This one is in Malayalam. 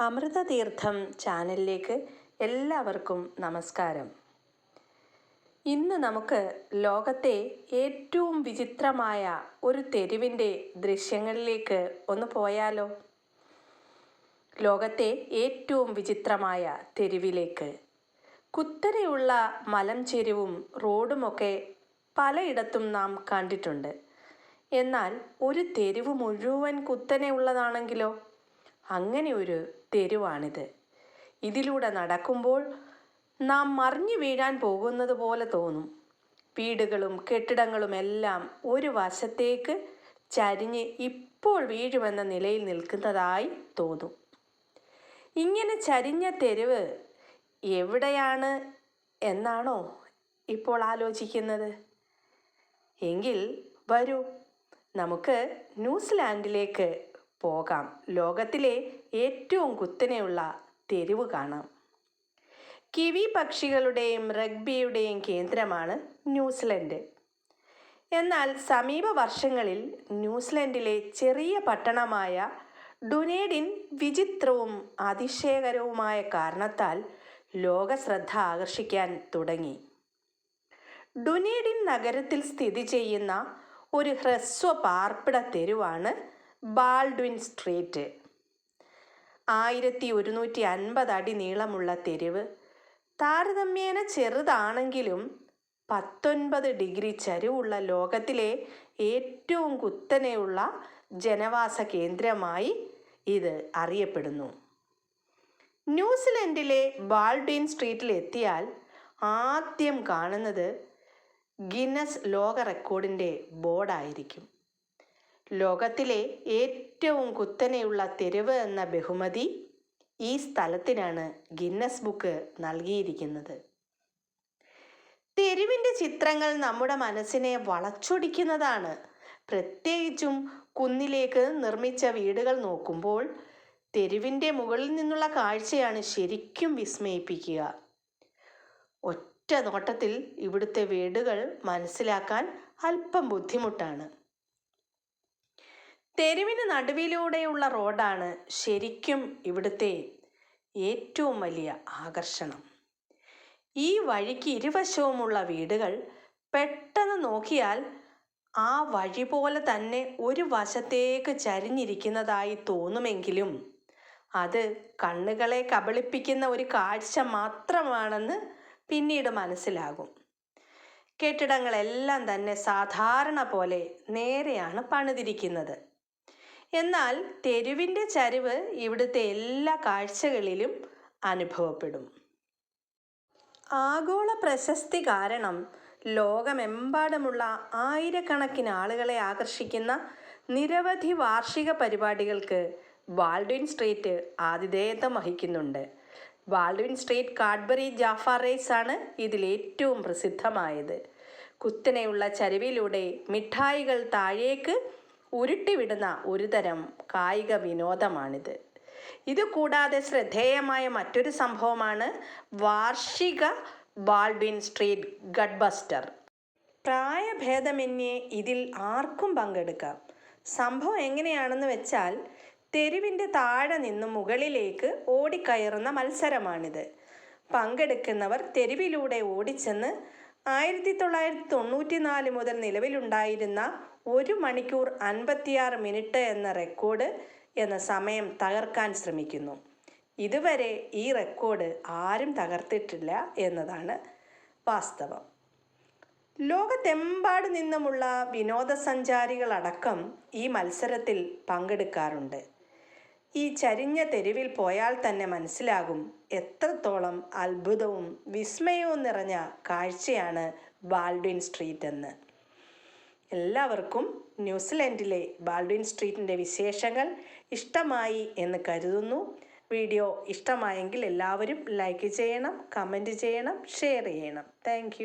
അമൃതതീർത്ഥം ചാനലിലേക്ക് എല്ലാവർക്കും നമസ്കാരം. ഇന്ന് നമുക്ക് ലോകത്തെ ഏറ്റവും വിചിത്രമായ ഒരു തെരുവിന്റെ ദൃശ്യങ്ങളിലേക്ക് ഒന്ന് പോയാലോ? ലോകത്തെ ഏറ്റവും വിചിത്രമായ തെരുവിലേക്ക്. കുത്തനെയുള്ള മലം ചെരുവും റോഡുമൊക്കെ പലയിടത്തും നാം കണ്ടിട്ടുണ്ട്. എന്നാൽ ഒരു തെരുവ് മുഴുവൻ കുത്തനെ ഉള്ളതാണെങ്കിലോ? അങ്ങനെ ഒരു തെരുവാണിത്. ഇതിലൂടെ നടക്കുമ്പോൾ നാം മറിഞ്ഞു വീഴാൻ പോകുന്നത് പോലെ തോന്നും. വീടുകളും കെട്ടിടങ്ങളുമെല്ലാം ഒരു വശത്തേക്ക് ചരിഞ്ഞ് ഇപ്പോൾ വീഴുമെന്ന നിലയിൽ നിൽക്കുന്നതായി തോന്നും. ഇങ്ങനെ ചരിഞ്ഞ തെരുവ് എവിടെയാണ് എന്നാണോ ഇപ്പോൾ ആലോചിക്കുന്നത്. എങ്കിൽ വരൂ നമുക്ക് ന്യൂസിലാൻഡിലേക്ക് പോകാം. ലോകത്തിലെ ഏറ്റവും കുത്തനെയുള്ള തെരുവ് കാണാം. കിവി പക്ഷികളുടെയും റഗ്ബിയുടെയും കേന്ദ്രമാണ് ന്യൂസിലൻഡ്. എന്നാൽ സമീപ വർഷങ്ങളിൽ ന്യൂസിലൻഡിലെ ചെറിയ പട്ടണമായ ഡുനേഡിൻ വിചിത്രവും അതിശയകരവുമായ കാരണത്താൽ ലോക ശ്രദ്ധ ആകർഷിക്കാൻ തുടങ്ങി. ഡുനേഡിൻ നഗരത്തിൽ സ്ഥിതി ചെയ്യുന്ന ഒരു ഹ്രസ്വ പാർപ്പിട തെരുവാണ് ബാൾഡ്വിൻ സ്ട്രീറ്റ്. ആയിരത്തി ഒരുന്നൂറ്റി അൻപത് അടി നീളമുള്ള തെരുവ്. താരതമ്യേന ചെറുതാണെങ്കിലും പത്തൊൻപത് ഡിഗ്രി ചരിവുള്ള ലോകത്തിലെ ഏറ്റവും കുത്തനെയുള്ള ജനവാസ കേന്ദ്രമായി ഇത് അറിയപ്പെടുന്നു. ന്യൂസിലൻഡിലെ ബാൾഡ്വിൻ സ്ട്രീറ്റിൽ എത്തിയാൽ ആദ്യം കാണുന്നത് ഗിന്നസ് ലോക റെക്കോർഡിന്റെ ബോർഡായിരിക്കും. ലോകത്തിലെ ഏറ്റവും കുത്തനെയുള്ള തെരുവ് എന്ന ബഹുമതി ഈ സ്ഥലത്തിനാണ് ഗിന്നസ് ബുക്ക് നൽകിയിരിക്കുന്നത്. തെരുവിന്റെ ചിത്രങ്ങൾ നമ്മുടെ മനസ്സിനെ വളച്ചൊടിക്കുന്നതാണ്. പ്രത്യേകിച്ചും കുന്നിലേക്ക് നിർമ്മിച്ച വീടുകൾ നോക്കുമ്പോൾ തെരുവിന്റെ മുകളിൽ നിന്നുള്ള കാഴ്ചയാണ് ശരിക്കും വിസ്മയിപ്പിക്കുക. ഒറ്റ നോട്ടത്തിൽ ഇവിടുത്തെ വീടുകൾ മനസ്സിലാക്കാൻ അല്പം ബുദ്ധിമുട്ടാണ്. തെരുവിന് നടുവിലൂടെയുള്ള റോഡാണ് ശരിക്കും ഇവിടുത്തെ ഏറ്റവും വലിയ ആകർഷണം. ഈ വഴിക്ക് ഇരുവശവുമുള്ള വീടുകൾ പെട്ടെന്ന് നോക്കിയാൽ ആ വഴി പോലെ തന്നെ ഒരു വശത്തേക്ക് ചരിഞ്ഞിരിക്കുന്നതായി തോന്നുമെങ്കിലും അത് കണ്ണുകളെ കബളിപ്പിക്കുന്ന ഒരു കാഴ്ച മാത്രമാണെന്ന് പിന്നീട് മനസ്സിലാകും. കെട്ടിടങ്ങളെല്ലാം തന്നെ സാധാരണ പോലെ നേരെയാണ് പണിതിരിക്കുന്നത്. എന്നാൽ തെരുവിന്റെ ചരിവ് ഇവിടുത്തെ എല്ലാ കാഴ്ചകളിലും അനുഭവപ്പെടും. ആഗോള പ്രശസ്തി കാരണം ലോകമെമ്പാടുമുള്ള ആയിരക്കണക്കിന് ആളുകളെ ആകർഷിക്കുന്ന നിരവധി വാർഷിക പരിപാടികൾക്ക് ബാൾഡ്വിൻ സ്ട്രീറ്റ് ആതിഥേയത്വം വഹിക്കുന്നുണ്ട്. Baldwin Street Cadbury Jaffa race ആണ് ഇതിലേറ്റവും പ്രസിദ്ധമായത്. കുത്തനെയുള്ള ചരിവിലൂടെ മിഠായികൾ താഴേക്ക് ഉരുട്ടിവിടുന്ന ഒരുതരം കായിക വിനോദമാണിത്. ഇത് കൂടാതെ ശ്രദ്ധേയമായ മറ്റൊരു സംഭവമാണ് വാർഷിക ബാൾബിൻ സ്ട്രീറ്റ് ഗഡ്ബസ്റ്റർ. പ്രായഭേദമന്യേ ഇതിൽ ആർക്കും പങ്കെടുക്കാം. സംഭവം എങ്ങനെയാണെന്ന് വെച്ചാൽ തെരുവിന്റെ താഴെ നിന്ന് മുകളിലേക്ക് ഓടിക്കയറുന്ന മത്സരമാണിത്. പങ്കെടുക്കുന്നവർ തെരുവിലൂടെ ഓടിച്ചെന്ന് ആയിരത്തി തൊള്ളായിരത്തി തൊണ്ണൂറ്റി നാല് മുതൽ നിലവിലുണ്ടായിരുന്ന ഒരു മണിക്കൂർ അൻപത്തിയാറ് മിനിറ്റ് എന്ന റെക്കോർഡ് എന്ന സമയം തകർക്കാൻ ശ്രമിക്കുന്നു. ഇതുവരെ ഈ റെക്കോർഡ് ആരും തകർത്തിട്ടില്ല എന്നതാണ് വാസ്തവം. ലോകത്തെമ്പാട് നിന്നുമുള്ള വിനോദസഞ്ചാരികളടക്കം ഈ മത്സരത്തിൽ പങ്കെടുക്കാറുണ്ട്. ഈ ചരിഞ്ഞ തെരുവിൽ പോയാൽ തന്നെ മനസ്സിലാകും എത്രത്തോളം അത്ഭുതവും വിസ്മയവും നിറഞ്ഞ കാഴ്ചയാണ് ബാൾഡ്വിൻ സ്ട്രീറ്റ് എന്ന്. എല്ലാവർക്കും ന്യൂസിലൻഡിലെ ബാൾഡ്വിൻ സ്ട്രീറ്റിന്റെ വിശേഷങ്ങൾ ഇഷ്ടമായി എന്ന് കരുതുന്നു. വീഡിയോ ഇഷ്ടമായെങ്കിൽ എല്ലാവരും ലൈക്ക് ചെയ്യണം കമന്റ് ചെയ്യണം ഷെയർ ചെയ്യണം. താങ്ക്